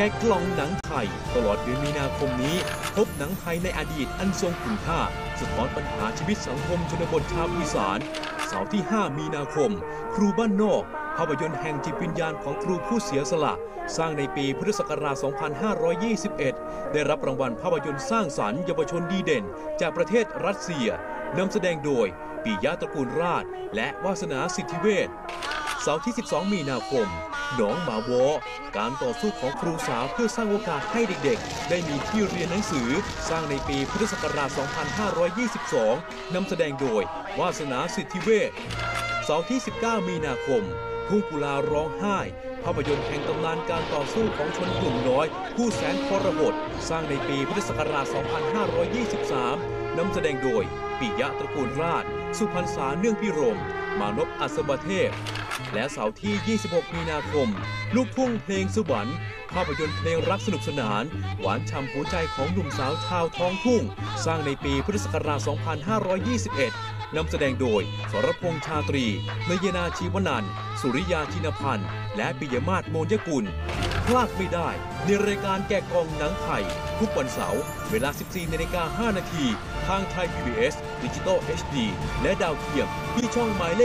กะกล่องหนังไทย ตลอดเดือนมีนาคมนี้ พบหนังไทยในอดีตอันทรงคุณค่า สะท้อนปัญหาชีวิตสังคมชนบทชาวอีสาน เสาร์ที่ 5 มีนาคม ครูบ้านนอกภาพยนตร์แห่งจิตวิญญาณของครูผู้เสียสละ สร้างในปีพุทธศักราช 2521 ได้รับรางวัลภาพยนตร์สร้างสรรค์เยาวชนดีเด่น จากประเทศรัสเซียนำแสดงโดยปิยะตระกูลราช และวาสนาสิทธิเวชเสาร์ที่ 12 มีนาคม หนองหมาวอการต่อสู้ของครูสาวเพื่อสร้างโอกาสให้เด็กๆ ได้มีที่เรียนหนังสือ สร้างในปีพุทธศักราช 2522 นำแสดงโดย วาสนาสิทธิเวชเสาร์ที่ 19 มีนาคม ทุ่งกุลาร้องไห้ ภาพยนตร์แห่งตำนานการต่อสู้ของชนกลุ่มน้อย ผู้แสนทรหดสร้างในปีพุทธศักราช 2523 นำแสดงโดยปิยะตระกูลราช สุพรรษาเนื่องพิรม มานพอัศบเทพ และเสาร์ที่ 26 มีนาคม ลูกทุ่งเพลงสวรรค์ภาพยนตร์เพลงรักสนุกสนาน หวานฉ่ำหัวใจของหนุ่มสาวชาวท้องทุ่ง สร้างในปีพุทธศักราช 2521 นำแสดงโดย สรพงษ์ชาตรีนยนาชีวนันสุริยาชินพันธ์ และปิยมาศโมนยกุล พลาดไม่ได้ในรายการแกะกองหนังไทย ทุกวันเสาร์เวลา 14นาฬิกา5นาที ทางไทย PBS ดิจิตอล HD และดาวเทียมที่ช่องหมายเลข